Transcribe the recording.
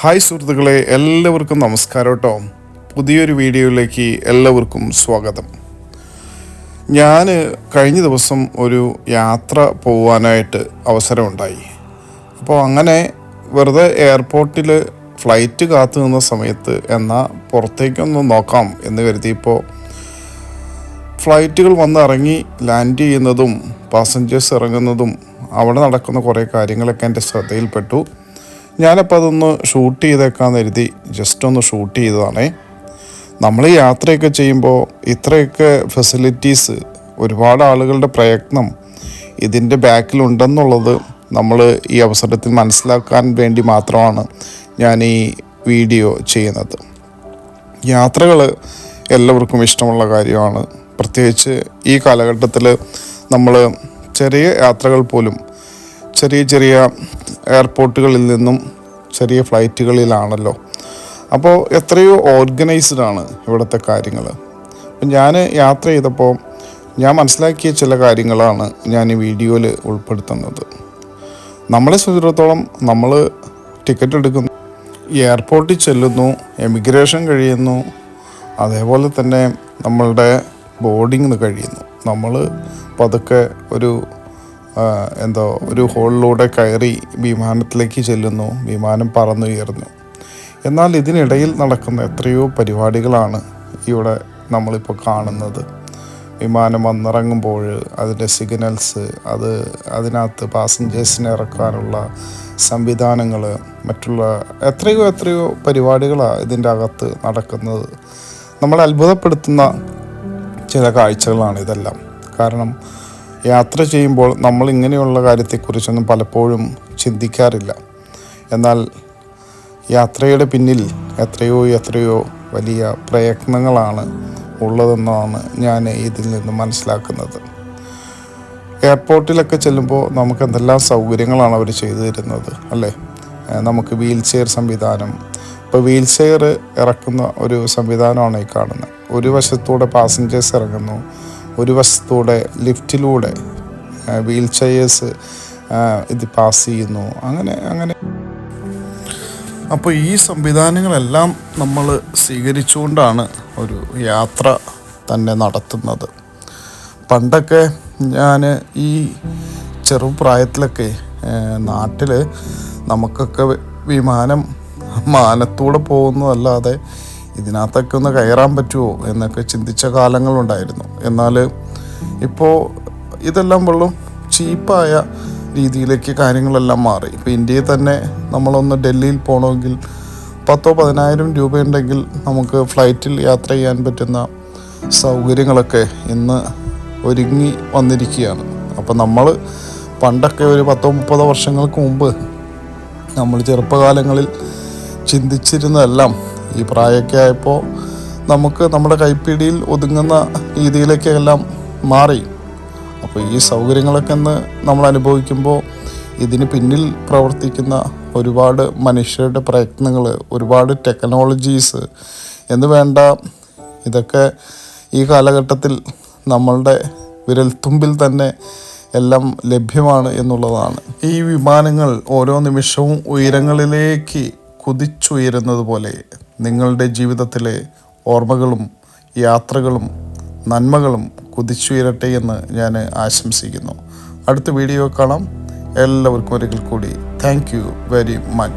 Hi സുഹൃത്തുക്കളെ എല്ലാവർക്കും നമസ്കാരം കേട്ടോ. പുതിയൊരു വീഡിയോയിലേക്ക് എല്ലാവർക്കും സ്വാഗതം. ഞാൻ കഴിഞ്ഞ ദിവസം ഒരു യാത്ര പോവാനായിട്ട് അവസരമുണ്ടായി. അപ്പോൾ അങ്ങനെ വെറുതെ എയർപോർട്ടിൽ ഫ്ലൈറ്റ് കാത്തു നിന്ന സമയത്ത് എന്നാൽ പുറത്തേക്കൊന്ന് നോക്കാം എന്ന് കരുതിയപ്പോൾ ഫ്ലൈറ്റുകൾ വന്ന് ഇറങ്ങി ലാൻഡ് ചെയ്യുന്നതും പാസഞ്ചേഴ്സ് ഇറങ്ങുന്നതും അവിടെ നടക്കുന്ന കുറേ കാര്യങ്ങളൊക്കെ എന്റെ ശ്രദ്ധയിൽപ്പെട്ടു. ഞാനപ്പോൾ അതൊന്ന് ഷൂട്ട് ചെയ്തേക്കാന്ന് കരുതി ജസ്റ്റ് ഒന്ന് ഷൂട്ട് ചെയ്തതാണേ. നമ്മൾ യാത്രയൊക്കെ ചെയ്യുമ്പോൾ ഇത്രയൊക്കെ ഫെസിലിറ്റീസ് ഒരുപാട് ആളുകളുടെ പ്രയത്നം ഇതിന്റെ ബാക്കിലുണ്ടെന്നുള്ളത് നമ്മൾ ഈ അവസരത്തിൽ മനസ്സിലാക്കാൻ വേണ്ടി മാത്രമാണ് ഞാൻ ഈ വീഡിയോ ചെയ്യുന്നത്. യാത്രകൾ എല്ലാവർക്കും ഇഷ്ടമുള്ള കാര്യമാണ്. പ്രത്യേകിച്ച് ഈ കാലഘട്ടത്തിൽ നമ്മൾ ചെറിയ യാത്രകൾ പോലും ചെറിയ ചെറിയ എയർപോർട്ടുകളിൽ നിന്നും ചെറിയ ഫ്ലൈറ്റുകളിലാണല്ലോ. അപ്പോൾ എത്രയോ ഓർഗനൈസ്ഡ് ആണ് ഇവിടുത്തെ കാര്യങ്ങൾ അപ്പം ഞാൻ യാത്ര ചെയ്തപ്പോൾ ഞാൻ മനസ്സിലാക്കിയ ചില കാര്യങ്ങളാണ് ഞാൻ ഈ വീഡിയോയിൽ ഉൾപ്പെടുത്തുന്നത്. നമ്മളെ സംബന്ധിച്ചിടത്തോളം നമ്മൾ ടിക്കറ്റ് എടുക്കുന്നു എയർപോർട്ടിൽ ചെല്ലുന്നു എമിഗ്രേഷൻ കഴിയുന്നു അതേപോലെ തന്നെ നമ്മളുടെ ബോർഡിങ് കഴിയുന്നു. നമ്മൾ പതുക്കെ ഒരു എന്തോ ഒരു ഹോളിലൂടെ കയറി വിമാനത്തിലേക്ക് ചെല്ലുന്നു. വിമാനം പറന്നുയർന്നു. എന്നാൽ ഇതിനിടയിൽ നടക്കുന്ന എത്രയോ പരിപാടികളാണ് ഇവിടെ നമ്മളിപ്പോൾ കാണുന്നത്. വിമാനം വന്നിറങ്ങുമ്പോൾ അതിന്റെ സിഗ്നൽസ് അത് അതിനകത്ത് പാസഞ്ചേഴ്സിനെ ഇറക്കാനുള്ള സംവിധാനങ്ങൾ മറ്റുള്ള എത്രയോ എത്രയോ പരിപാടികളാണ് ഇതിന്റെ അകത്ത് നടക്കുന്നത്. നമ്മളെ അത്ഭുതപ്പെടുത്തുന്ന ചില കാഴ്ചകളാണ് ഇതെല്ലാം. കാരണം യാത്ര ചെയ്യുമ്പോൾ നമ്മൾ ഇങ്ങനെയുള്ള കാര്യത്തെക്കുറിച്ചൊന്നും പലപ്പോഴും ചിന്തിക്കാറില്ല. എന്നാൽ യാത്രയുടെ പിന്നിൽ എത്രയോ എത്രയോ വലിയ പ്രയത്നങ്ങളാണ് ഉള്ളതെന്നാണ് ഞാൻ ഇതിൽ നിന്ന് മനസ്സിലാക്കുന്നത്. എയർപോർട്ടിലൊക്കെ ചെല്ലുമ്പോൾ നമുക്ക് എന്തെല്ലാം സൗകര്യങ്ങളാണ് അവർ ചെയ്തു തരുന്നത് അല്ലേ? നമുക്ക് വീൽ ചെയർ സംവിധാനം. ഇപ്പോൾ വീൽ ചെയർ ഇറക്കുന്ന ഒരു സംവിധാനമാണ് ഈ കാണുന്നത്. ഒരു വശത്തൂടെ പാസഞ്ചേഴ്സ് ഇറങ്ങുന്നു ഒരു വശത്തൂടെ ലിഫ്റ്റിലൂടെ വീൽ ചെയേഴ്സ് ഇത് പാസ് ചെയ്യുന്നു. അങ്ങനെ അങ്ങനെ. അപ്പോൾ ഈ സംവിധാനങ്ങളെല്ലാം നമ്മൾ സ്വീകരിച്ചുകൊണ്ടാണ് ഒരു യാത്ര തന്നെ നടത്തുന്നത്. പണ്ടൊക്കെ ഞാൻ ഈ ചെറുപ്രായത്തിലൊക്കെ നാട്ടിൽ നമുക്കൊക്കെ വിമാനം മാനത്തൂടെ പോകുന്നതല്ലാതെ ഇതിനകത്തൊക്കെ ഒന്ന് കയറാൻ പറ്റുമോ എന്നൊക്കെ ചിന്തിച്ച കാലങ്ങളുണ്ടായിരുന്നു. എന്നാൽ ഇപ്പോൾ ഇതെല്ലാം വെള്ളം ചീപ്പായ രീതിയിലേക്ക് കാര്യങ്ങളെല്ലാം മാറി. ഇപ്പോൾ ഇന്ത്യയിൽ തന്നെ നമ്മളൊന്ന് ഡൽഹിയിൽ പോകണമെങ്കിൽ പത്തോ പതിനായിരം രൂപയുണ്ടെങ്കിൽ നമുക്ക് ഫ്ലൈറ്റിൽ യാത്ര ചെയ്യാൻ പറ്റുന്ന സൗകര്യങ്ങളൊക്കെ ഇന്ന് ഒരുങ്ങി വന്നിരിക്കുകയാണ്. അപ്പോൾ നമ്മൾ പണ്ടൊക്കെ ഒരു പത്തോ മുപ്പതോ വർഷങ്ങൾക്ക് മുമ്പ് നമ്മൾ ചെറുപ്പകാലങ്ങളിൽ ചിന്തിച്ചിരുന്നതെല്ലാം ഈ പ്രായമൊക്കെ ആയപ്പോൾ നമുക്ക് നമ്മുടെ കൈപ്പിടിയിൽ ഒതുങ്ങുന്ന രീതിയിലേക്ക് എല്ലാം മാറി. അപ്പോൾ ഈ സൗകര്യങ്ങളൊക്കെ ഒന്ന് നമ്മൾ അനുഭവിക്കുമ്പോൾ ഇതിന് പിന്നിൽ പ്രവർത്തിക്കുന്ന ഒരുപാട് മനുഷ്യരുടെ പ്രയത്നങ്ങൾ ഒരുപാട് ടെക്നോളജീസ് എന്ന് വേണ്ട ഇതൊക്കെ ഈ കാലഘട്ടത്തിൽ നമ്മളുടെ വിരൽത്തുമ്പിൽ തന്നെ എല്ലാം ലഭ്യമാണ് എന്നുള്ളതാണ്. ഈ വിമാനങ്ങൾ ഓരോ നിമിഷവും ഉയരങ്ങളിലേക്ക് കുതിച്ചുയരുന്നത് പോലെ നിങ്ങളുടെ ജീവിതത്തിലെ ഓർമ്മകളും യാത്രകളും നന്മകളും കുതിച്ചുയരട്ടെ എന്ന് ഞാൻ ആശംസിക്കുന്നു. അടുത്ത വീഡിയോ കാണാം. എല്ലാവർക്കും ഒരിക്കൽ കൂടി. Thank you very much